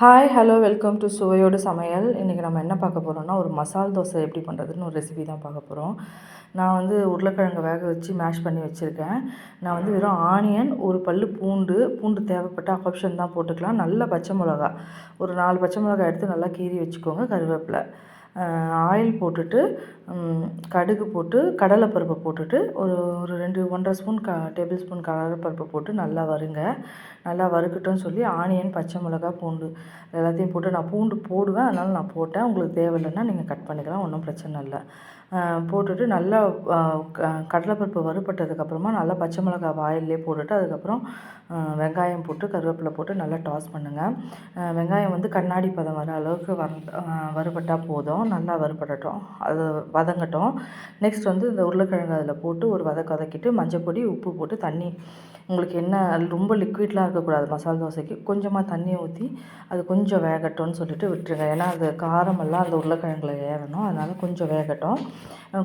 Hi hello welcome to சுவையோடு சமையல். இன்றைக்கி நம்ம என்ன பார்க்க போகிறோம்னா ஒரு மசால் தோசை எப்படி பண்ணுறதுன்னு ஒரு ரெசிபி தான் பார்க்க போகிறோம் நான் வந்து உருளைக்கிழங்கு வேக வச்சு மேஷ் பண்ணி வச்சுருக்கேன். நான் வந்து வெறும் ஆனியன் ஒரு பல் பூண்டு பூண்டு தேவைப்பட்ட ஆப்ஷன் தான் போட்டுக்கலாம். நல்ல பச்சை மிளகா ஒரு நாலு பச்சை மிளகா எடுத்து நல்லா கீறி வச்சுக்கோங்க கருவேப்பிலை. ஆயில் போட்டுட்டு கடுகு போட்டு கடலைப்பருப்பை போட்டுட்டு ஒரு ஒரு ரெண்டு ஒன்றரை ஸ்பூன் க டேபிள் ஸ்பூன் கடலைப்பருப்பை போட்டு நல்லா வறுங்க. நல்லா வறுக்கட்டும்னு சொல்லி ஆனியன் பச்சை மிளகா பூண்டு எல்லாத்தையும் போட்டு நான் பூண்டு போடுவேன். அதனால் நான் போட்டேன். உங்களுக்கு தேவையில்லைன்னா நீங்கள் கட் பண்ணிக்கலாம். ஒன்றும் பிரச்சனை இல்லை. போட்டுட்டு நல்லா கடலைப்பருப்பு வறுபட்டதுக்கப்புறமா நல்லா பச்சை மிளகா வாயிலே போட்டுட்டு அதுக்கப்புறம் வெங்காயம் போட்டு கருவேப்பிலை போட்டு நல்லா டாஸ் பண்ணுங்கள் வெங்காயம் வந்து கண்ணாடி பதம் வர அளவுக்கு வறு வறுபட்டால் போதும். நல்லா வறுபடட்டும். அது வதங்கட்டும். நெக்ஸ்ட் வந்து இந்த உருளைக்கிழங்கு அதில் போட்டு ஒரு வதக்க வதக்கிட்டு மஞ்சள் பொடி உப்பு போட்டு தண்ணி உங்களுக்கு என்ன ரொம்ப லிக்விட்லாம் இருக்கக்கூடாது மசாலா தோசைக்கு. கொஞ்சமாக தண்ணி ஊற்றி அது கொஞ்சம் வேகட்டும்னு சொல்லிட்டு விட்டுருங்க. ஏன்னா அது காரமெல்லாம் அந்த உருளைக்கிழங்குல ஏறணும். அதனால் கொஞ்சம் வேகட்டும்.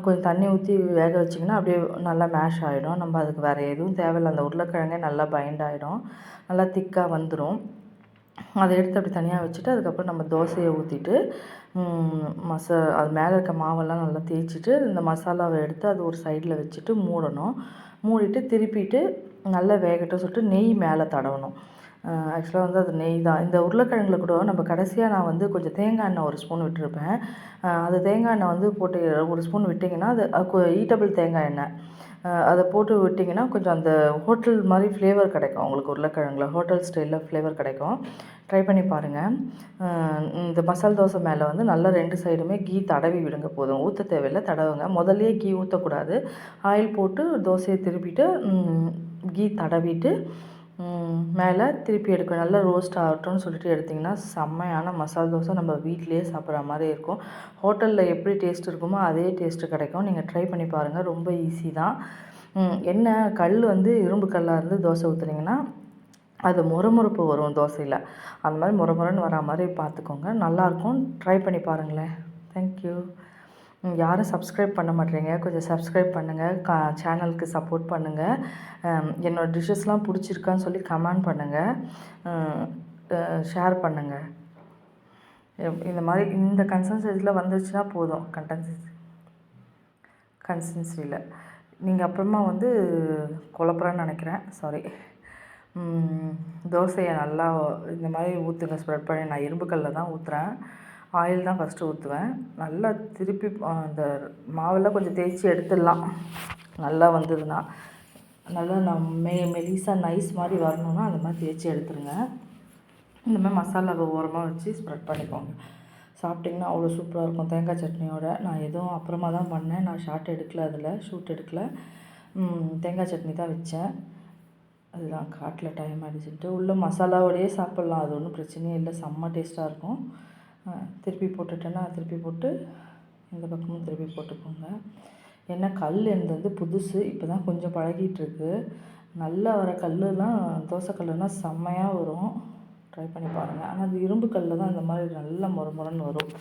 கொஞ்சம் தண்ணி ஊற்றி வேக வச்சிங்கன்னா அப்படியே நல்லா மேஷ் ஆகிடும் நம்ம அதுக்கு வேறு எதுவும் தேவையில்லை. அந்த உருளைக்கிழங்கே நல்லா பைண்ட் ஆகிடும் நல்லா திக்காக வந்துடும் அதை எடுத்து அப்படி தனியாக வச்சுட்டு அதுக்கப்புறம் நம்ம தோசையை ஊற்றிட்டு மசா அது மேலே இருக்க மாவெல்லாம் நல்லா தேய்ச்சிட்டு இந்த மசாலாவை எடுத்து அது ஒரு சைடில் வச்சுட்டு மூடணும். மூடிட்டு திருப்பிட்டு நல்லா வேகட்டும் சொல்லிட்டு நெய் மேலே தடவணும். ஆக்சுவலாக வந்து அது நெய் தான். இந்த உருளைக்கிழங்குல கூட நம்ம கடைசியாக நான் வந்து கொஞ்சம் தேங்காய் எண்ணெய் ஒரு ஸ்பூன் விட்டுருப்பேன். அது தேங்காய் எண்ணெய் வந்து போட்டு ஒரு ஸ்பூன் விட்டிங்கன்னா அது ஈட்டபிள் தேங்காய் எண்ணெய். அதை போட்டு விட்டிங்கன்னா கொஞ்சம் அந்த ஹோட்டல் மாதிரி ஃப்ளேவர் கிடைக்கும். உங்களுக்கு உருளைக்கிழங்குல ஹோட்டல் ஸ்டைலில் ஃப்ளேவர் கிடைக்கும். ட்ரை பண்ணி பாருங்கள் இந்த மசால் தோசை மேலே வந்து நல்லா ரெண்டு சைடுமே கீ தடவி விடுங்க போதும். ஊற்ற தேவையில்லை தடவுங்க. முதல்லையே கீ ஊற்றக்கூடாது ஆயில் போட்டு தோசையை திருப்பிட்டு கீ தடவிட்டு மேலே திருப்பி எடுக்கணும். நல்லா ரோஸ்ட் ஆகட்டும்னு சொல்லிட்டு எடுத்திங்கன்னா செம்மையான மசாலா தோசை நம்ம வீட்டிலேயே சாப்பிட்ற மாதிரி இருக்கும். ஹோட்டலில் எப்படி டேஸ்ட் இருக்குமோ அதே டேஸ்ட்டு கிடைக்கும். நீங்கள் ட்ரை பண்ணி பாருங்கள் ரொம்ப ஈஸி தான். என்ன கல் வந்து இரும்பு கல்லாக இருந்து தோசை ஊற்றுனீங்கன்னா அது முறுமுறுப்பு வரும் தோசையில். அந்த மாதிரி முறமுறன்னு வரா மாதிரி பார்த்துக்கோங்க. நல்லாயிருக்கும் ட்ரை பண்ணி பாருங்களேன். தேங்க்யூ யாரும் சப்ஸ்கிரைப் பண்ண மாட்டேறீங்க. கொஞ்சம் சப்ஸ்கிரைப் பண்ணுங்கள் கா சேனலுக்கு சப்போர்ட் பண்ணுங்கள் என்னோடய டிஷ்ஷஸ்லாம் பிடிச்சிருக்கான்னு சொல்லி கமெண்ட் பண்ணுங்கள் ஷேர் பண்ணுங்கள் இந்த மாதிரி இந்த கன்சன்சைஸில் வந்துருச்சுன்னா போதும். கண்டன்சன்சி கன்சன்சியில் நீங்கள் அப்புறமா வந்து குழப்பறேன்னு நினைக்கிறேன். சாரி தோசையை நல்லா இந்த மாதிரி ஊற்றுங்க ஸ்ப்ரெட் பண்ணி நான் இரும்பு தான் ஊற்றுறேன் ஆயில் தான் ஃபஸ்ட்டு ஊற்றுவேன் நல்லா திருப்பி அந்த மாவெல்லாம் கொஞ்சம் தேய்ச்சி எடுத்துடலாம். நல்லா வந்ததுன்னா நல்லா நம் மெ மெலிசாக நைஸ் மாதிரி வரணும்னா அந்த மாதிரி தேய்ச்சி எடுத்துருங்க. இந்த மாதிரி மசாலாவை ஓரமாக வச்சு ஸ்ப்ரெட் பண்ணிக்கோங்க. சாப்பிட்டிங்கன்னா அவ்வளோ சூப்பராக இருக்கும். தேங்காய் சட்னியோட. நான் எதுவும் அப்புறமா தான் பண்ணேன். நான் ஷார்ட் எடுக்கல அதில் ஷூட் எடுக்கல. தேங்காய் சட்னி தான் வச்சேன். அதுதான் காட்டில் டைம் ஆகிடுச்சுட்டு உள்ளே மசாலாவோடையே சாப்பிட்லாம். அது ஒன்றும் பிரச்சனையே இல்லை. செம்ம டேஸ்ட்டாக இருக்கும். திருப்பி போட்டுட்டேன்னா திருப்பி போட்டு இந்த பக்கமும் திருப்பி போட்டுக்கோங்க. ஏன்னா கல் எனது வந்து புதுசு இப்போ தான் கொஞ்சம் பழகிட்டுருக்கு. நல்லா வர கல்லுலாம் தோசை கல்லுனால் செம்மையாக வரும். ட்ரை பண்ணி பாருங்கள் ஆனால் அது இரும்பு கல்லில் தான் இந்த மாதிரி நல்லா முறமுறன்னு வரும்.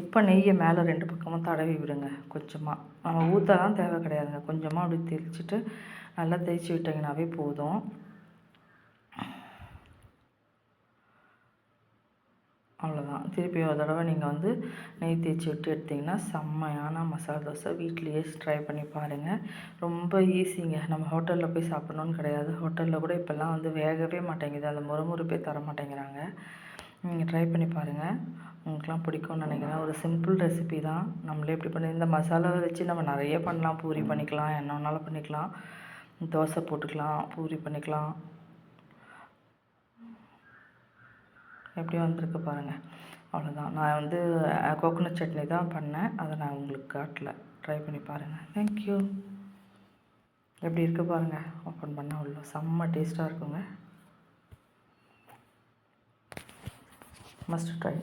இப்போ நெய்யை மேலே ரெண்டு பக்கமும் தடவி விடுங்க கொஞ்சமாக நம்ம ஊற்றலாம் தேவை கிடையாதுங்க. கொஞ்சமாக அப்படி தெளிச்சிட்டு நல்லா தேய்ச்சி விட்டிங்கனாவே போதும். அவ்வளோதான் திருப்பி ஒரு தடவை நீங்கள் வந்து நெய் தேய்ச்சி விட்டு எடுத்திங்கன்னா செம்மையான மசாலா தோசை வீட்லேயே ட்ரை பண்ணி பாருங்கள் ரொம்ப ஈஸிங்க நம்ம ஹோட்டலில் போய் சாப்பிட்ணுன்னு கிடையாது. ஹோட்டலில் கூட இப்போல்லாம் வந்து வேகவே மாட்டேங்குது. அந்த முறுமுறுப்பே தர மாட்டேங்கிறாங்க. நீங்கள் ட்ரை பண்ணி பாருங்கள் உங்களுக்குலாம் பிடிக்கும்னு நினைக்கிறேன். ஒரு சிம்பிள் ரெசிபி தான். நம்மளே எப்படி பண்ணி இந்த மசாலாவை வச்சு நம்ம நிறைய பண்ணலாம். பூரி பண்ணிக்கலாம். என்ன வேணாலும் பண்ணிக்கலாம். தோசை போட்டுக்கலாம். பூரி பண்ணிக்கலாம். எப்படி வந்திருக்கு பாருங்கள் அவ்வளோதான் நான் வந்து கோகோனட் சட்னி தான் பண்ணேன். அதை நான் உங்களுக்கு காட்டல. ட்ரை பண்ணி பாருங்கள் தேங்க்யூ எப்படி இருக்குது பாருங்கள் ஓப்பன் பண்ணால் உள்ள செம்ம டேஸ்ட்டாக இருக்குங்க. Must try